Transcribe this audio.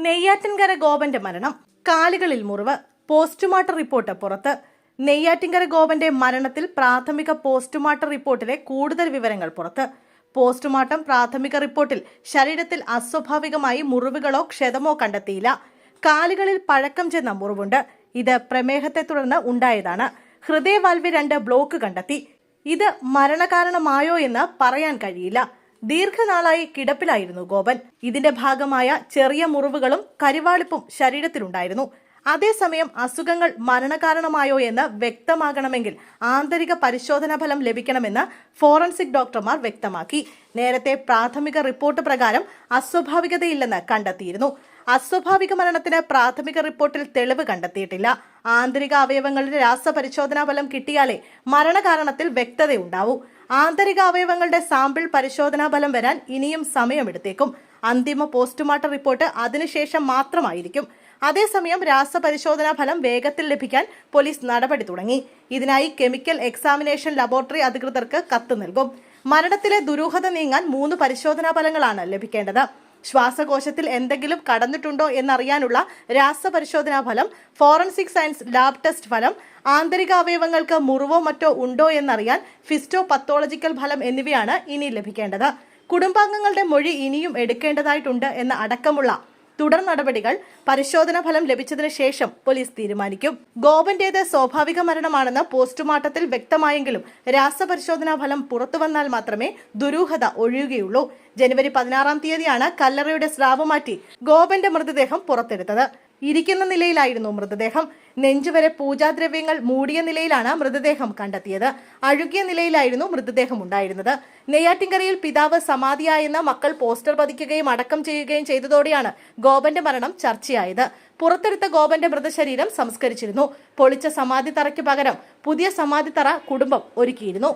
നെയ്യാറ്റിൻകര ഗോപന്റെ മരണം കാലുകളിൽ മുറിവ് പോസ്റ്റ്മോർട്ടം റിപ്പോർട്ട് പുറത്ത്. നെയ്യാറ്റിൻകര ഗോപന്റെ മരണത്തിൽ പ്രാഥമിക പോസ്റ്റ്മോർട്ടം റിപ്പോർട്ടിലെ കൂടുതൽ വിവരങ്ങൾ പുറത്ത്. പോസ്റ്റ്മോർട്ടം പ്രാഥമിക റിപ്പോർട്ടിൽ ശരീരത്തിൽ അസ്വാഭാവികമായി മുറിവുകളോ ക്ഷതമോ കണ്ടെത്തിയില്ല. കാലുകളിൽ പഴക്കം ചെന്ന മുറിവുണ്ട്. ഇത് പ്രമേഹത്തെ തുടർന്ന് ഉണ്ടായതാണ്. ഹൃദയവാൽവ് രണ്ട് ബ്ലോക്ക് കണ്ടെത്തി. ഇത് മരണകാരണമായോ എന്ന് പറയാൻ കഴിയില്ല. ദീർഘനാളായി കിടപ്പിലായിരുന്നു ഗോപൻ. ഇതിന്റെ ഭാഗമായ ചെറിയ മുറിവുകളും കരിവാളിപ്പും ശരീരത്തിലുണ്ടായിരുന്നു. അതേസമയം അസുഖങ്ങൾ മരണകാരണമായോ എന്ന് വ്യക്തമാകണമെങ്കിൽ ആന്തരിക പരിശോധനാ ഫലം ലഭിക്കണമെന്ന് ഫോറൻസിക് ഡോക്ടർമാർ വ്യക്തമാക്കി. നേരത്തെ പ്രാഥമിക റിപ്പോർട്ട് പ്രകാരം അസ്വാഭാവികതയില്ലെന്ന് കണ്ടെത്തിയിരുന്നു. അസ്വാഭാവിക മരണത്തിന് പ്രാഥമിക റിപ്പോർട്ടിൽ തെളിവ് കണ്ടെത്തിയിട്ടില്ല. ആന്തരിക അവയവങ്ങളുടെ രാസപരിശോധനാ ഫലം കിട്ടിയാലേ മരണകാരണത്തിൽ വ്യക്തതയുണ്ടാവൂ. ആന്തരിക അവയവങ്ങളുടെ സാമ്പിൾ പരിശോധനാ ഫലം വരാൻ ഇനിയും സമയമെടുത്തേക്കും. അന്തിമ പോസ്റ്റ്മോർട്ടം റിപ്പോർട്ട് അതിനുശേഷം മാത്രമായിരിക്കും. അതേസമയം രാസപരിശോധനാ ഫലം വേഗത്തിൽ ലഭിക്കാൻ പോലീസ് നടപടി തുടങ്ങി. ഇതിനായി കെമിക്കൽ എക്സാമിനേഷൻ ലബോറട്ടറി അധികൃതർക്ക് കത്ത് നൽകും. മരണത്തിലെ ദുരൂഹത നീങ്ങാൻ മൂന്ന് പരിശോധനാ ഫലങ്ങളാണ് ലഭിക്കേണ്ടത്. ശ്വാസകോശത്തിൽ എന്തെങ്കിലും കടന്നിട്ടുണ്ടോ എന്നറിയാനുള്ള രാസപരിശോധനാ ഫലം ഫോറൻസിക് സയൻസ് ലാബ് ടെസ്റ്റ് ഫലം ആന്തരിക അവയവങ്ങൾക്ക് മുറിവോ മറ്റോ ഉണ്ടോ എന്നറിയാൻ ഫിസ്റ്റോ പത്തോളജിക്കൽ ഫലം എന്നിവയാണ് ഇനി ലഭിക്കേണ്ടത്. കുടുംബാംഗങ്ങളുടെ മൊഴി ഇനിയും എടുക്കേണ്ടതായിട്ടുണ്ട് എന്ന അടക്കമുള്ള തുടർ നടപടികൾ പരിശോധനാ ഫലം ലഭിച്ചതിന് ശേഷം പോലീസ് തീരുമാനിക്കും. ഗോപന്റേത് സ്വാഭാവിക മരണമാണെന്ന് പോസ്റ്റ്മോർട്ടത്തിൽ വ്യക്തമായെങ്കിലും രാസപരിശോധനാ ഫലം പുറത്തുവന്നാൽ മാത്രമേ ദുരൂഹത ഒഴിയുകയുള്ളൂ. ജനുവരി പതിനാറാം തീയതിയാണ് കല്ലറയുടെ സ്രാവ് മാറ്റി ഗോപന്റെ മൃതദേഹം പുറത്തെടുത്തത്. ഇരിക്കുന്ന നിലയിലായിരുന്നു മൃതദേഹം. നെഞ്ചുവരെ പൂജാദ്രവ്യങ്ങൾ മൂടിയ നിലയിലാണ് മൃതദേഹം കണ്ടെത്തിയത്. അഴുകിയ നിലയിലായിരുന്നു മൃതദേഹം ഉണ്ടായിരുന്നത്. നെയ്യാറ്റിൻകരയിൽ പിതാവ് സമാധിയായെന്ന മക്കൾ പോസ്റ്റർ പതിക്കുകയും അടക്കം ചെയ്യുകയും ചെയ്തതോടെയാണ് ഗോപന്റെ മരണം ചർച്ചയായത്. പുറത്തെടുത്ത ഗോപന്റെ മൃതശരീരം സംസ്കരിച്ചിരുന്നു. പൊളിച്ച സമാധി തറയ്ക്ക് പകരം പുതിയ സമാധി തറ കുടുംബം ഒരുക്കിയിരുന്നു.